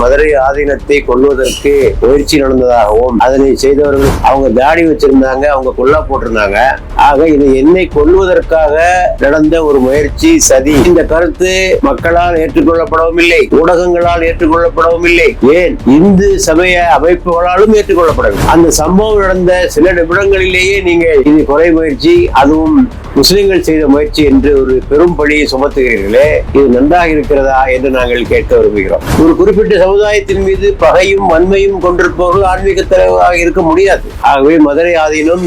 மதுரை ஆதீனத்தை கொள்வதற்கு முயற்சி நடந்ததாகவும் அதனை செய்தவர்கள் அவங்க தாடி வச்சிருந்தாங்க அவங்க கொல்லா போட்டிருந்தாங்க. ஆக இது என்னை கொள்வதற்காக நடந்த ஒரு முயற்சி சதி. இந்த கருத்து மக்களால் ஏற்றுக்கொள்ளப்படவும் இல்லை ஊடகங்களால் ஏற்றுக்கொள்ளப்படவும் இல்லை. ஏன்? இந்து சமய அமைப்புகளாலும் ஏற்றுக்கொள்ளப்படவில்லை. அந்த சம்பவம் நடந்த சில நிமிடங்களிலேயே நீங்கள் இது கொலை முயற்சி அதுவும் முஸ்லிம்கள் செய்த முயற்சி என்று ஒரு பெரும் பழியை சுமத்துகிறீர்களே. இது நன்றாக இருக்கிறதா என்று நாங்கள் கேட்க விரும்புகிறோம். ஒரு குறிப்பிட்ட சமுதாயத்தின் மீது பகையும் வன்மையும் கொண்டிருப்பவர்கள் ஆன்மீக தலைவராக இருக்க முடியாது. ஆகவே மதுரை ஆதீனம்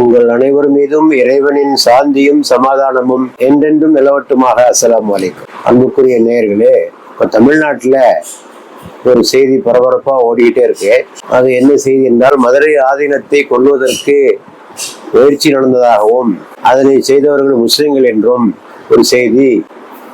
உங்கள் அனைவர் மீதும் இறைவனின் சாந்தியும் சமாதானமும் என்றென்றும் நிலவட்டுமாக. அஸ்லாம் வலைக்கும் அன்புக்குரிய நேயர்களே இப்போ தமிழ்நாட்டுல ஒரு செய்தி பரபரப்பா ஓடிக்கிட்டே இருக்கு. அது என்ன செய்தி என்றால் மதுரை ஆதீனத்தை கொல்வதற்கு முயற்சி நடந்ததாகவும் அதனை செய்தவர்கள் முஸ்லிம்கள் என்றும் ஒரு செய்தி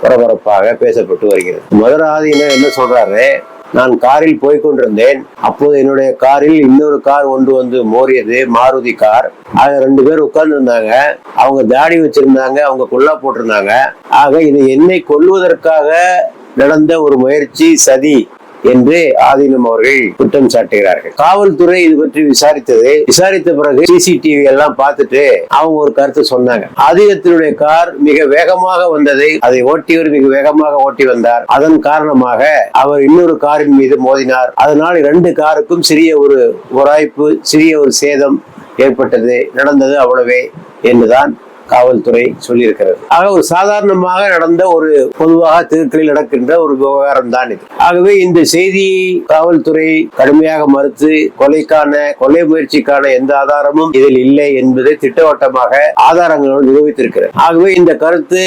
பரபரப்பாக பேசப்பட்டு வருகிறது. மதுரை என்ன சொல்றாரு? நான் காரில் போய்கொண்டிருந்தேன் அப்போது என்னுடைய காரில் இன்னொரு கார் ஒன்று வந்து மோரியது மாருதி கார். ஆக ரெண்டு பேர் உட்கார்ந்துருந்தாங்க. அவங்க தாடி வச்சிருந்தாங்க அவங்க குல்லா போட்டிருந்தாங்க. ஆக இது என்னை கொல்வதற்காக நடந்த ஒரு முயற்சி சதி. என்று ஆதீனம் அவர்கள் குற்றம் சாட்டுகிறார்கள். காவல்துறை இது பற்றி விசாரித்தது. விசாரித்த பிறகு சிசிடிவி எல்லாம் பார்த்துட்டு அவங்க ஒரு கருத்து சொன்னாங்க. ஆதீனத்தினுடைய கார் மிக வேகமாக வந்ததை அதை ஓட்டியவர் மிக வேகமாக ஓட்டி வந்தார். அதன் காரணமாக அவர் இன்னொரு காரின் மீது மோதினார். அதனால் இரண்டு காருக்கும் சிறிய ஒரு உராய்ப்பு சிறிய ஒரு சேதம் ஏற்பட்டது நடந்தது அவ்வளவே என்றுதான் காவல்துறை சொல்லியிருக்கிறது. ஆக ஒரு சாதாரணமாக நடந்த ஒரு பொதுவாக தெருக்களில் நடக்கின்ற ஒரு விவகாரம் தான் இது. ஆகவே இந்த செய்தியை காவல்துறை கடுமையாக மறுத்து கொலைக்கான கொலை முயற்சிக்கான எந்த ஆதாரமும் இதில் இல்லை என்பதை திட்டவட்டமாக ஆதாரங்களோடு நிரூபித்திருக்கிறது. ஆகவே இந்த கருத்து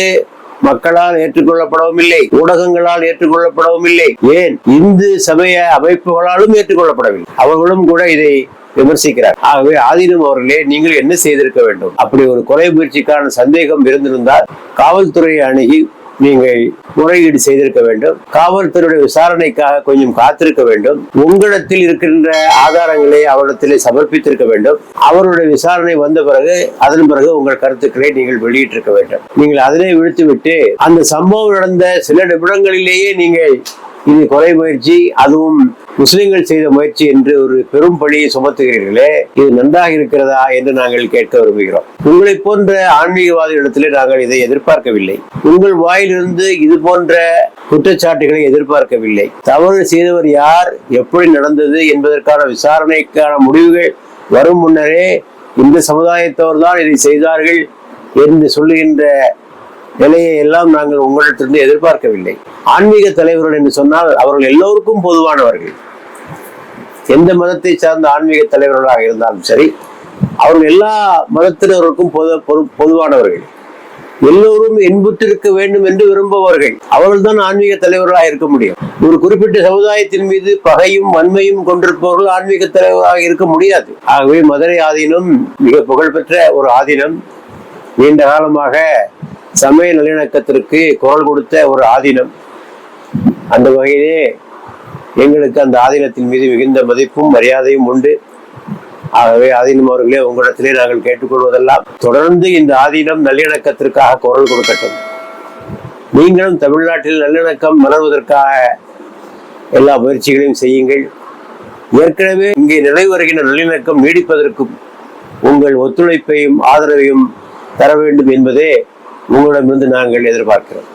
மக்களால் ஏற்றுக்கொள்ளப்படவும் இல்லை ஊடகங்களால் ஏற்றுக்கொள்ளப்படவும் இல்லை. ஏன்? இந்து சமய அமைப்புகளாலும் ஏற்றுக்கொள்ளப்படவில்லை. அவர்களும் கூட இதை விமர்சிக்கிறார். ஆகவே ஆதீனம் அவர்களே நீங்கள் என்ன செய்திருக்க வேண்டும்? அப்படி ஒரு கொலை முயற்சிக்கான சந்தேகம் இருந்திருந்தால் காவல்துறையை அணுகி நீங்கள் முறையீடு செய்திருக்க வேண்டும். காவல்துறையுடைய விசாரணைக்காக கொஞ்சம் காத்திருக்க வேண்டும். உங்களிடத்தில் இருக்கின்ற ஆதாரங்களை அவரிடத்திலே சமர்ப்பித்திருக்க வேண்டும். அவருடைய விசாரணை வந்த பிறகு அதன் பிறகு உங்கள் கருத்துக்களை நீங்கள் வெளியிட்டிருக்க வேண்டும். நீங்கள் அதனை விடுத்துவிட்டு அந்த சம்பவம் நடந்த சில நிமிடங்களிலேயே நீங்கள் இது கொலை முயற்சி அதுவும் முஸ்லிம்கள் செய்த முயற்சி என்று ஒரு பெரும் பழியை சுமத்துகிறீர்களே இது நன்றாக இருக்கிறதா என்று நாங்கள் கேட்க விரும்புகிறோம். உங்களை போன்ற ஆன்மீகவாதிகளிடத்திலே நாங்கள் இதை எதிர்பார்க்கவில்லை. உங்கள் வாயிலிருந்து இது போன்ற குற்றச்சாட்டுகளை எதிர்பார்க்கவில்லை. தவறு செய்தவர் யார் எப்படி நடந்தது என்பதற்கான விசாரணைக்கான முடிவுகள் வரும் முன்னரே இந்த சமுதாயத்தவர் தான் இதை செய்தார்கள் என்று சொல்லுகின்ற நிலையை எல்லாம் நாங்கள் உங்களிடத்திலிருந்து எதிர்பார்க்கவில்லை. ஆன்மீக தலைவர்கள் என்று சொன்னால் அவர்கள் எல்லோருக்கும் பொதுவானவர்கள். எந்த மதத்தை சார்ந்த ஆன்மீக தலைவர்களாக இருந்தாலும் சரி அவர்கள் எல்லா மதத்தினருக்கும் பொது பொது- பொதுவானவர்கள். எல்லோரும் இன்புற்றிருக்க வேண்டும் என்று விரும்புபவர்கள். அவர்கள் தான் ஆன்மீக தலைவர்களாக இருக்க முடியும். ஒரு குறிப்பிட்ட சமுதாயத்தின் மீது பகையும் வன்மையும் கொண்டிருப்பவர்கள் ஆன்மீக தலைவராக இருக்க முடியாது. ஆகவே மதுரை ஆதீனம் மிக புகழ்பெற்ற ஒரு ஆதீனம். நீண்ட காலமாக சமய நல்லிணக்கத்திற்கு குரல் கொடுத்த ஒரு ஆதீனம். அந்த வகையிலே எங்களுக்கு அந்த ஆதீனத்தின் மீது மிகுந்த மதிப்பும் மரியாதையும் உண்டு. ஆகவே ஆதீனம் அவர்களே உங்களிடத்திலே நாங்கள் கேட்டுக்கொள்வதெல்லாம் தொடர்ந்து இந்த ஆதீனம் நல்லிணக்கத்திற்காக குரல் கொடுக்கட்டும். நீங்களும் தமிழ்நாட்டில் நல்லிணக்கம் மலர்வதற்காக எல்லா முயற்சிகளையும் செய்யுங்கள். ஏற்கனவே இங்கே நிலை வருகின்ற நல்லிணக்கம் நீடிப்பதற்கும் உங்கள் ஒத்துழைப்பையும் ஆதரவையும் தர வேண்டும் என்பதே உங்களிடமிருந்து நாங்கள் எதிர்பார்க்கிறோம்.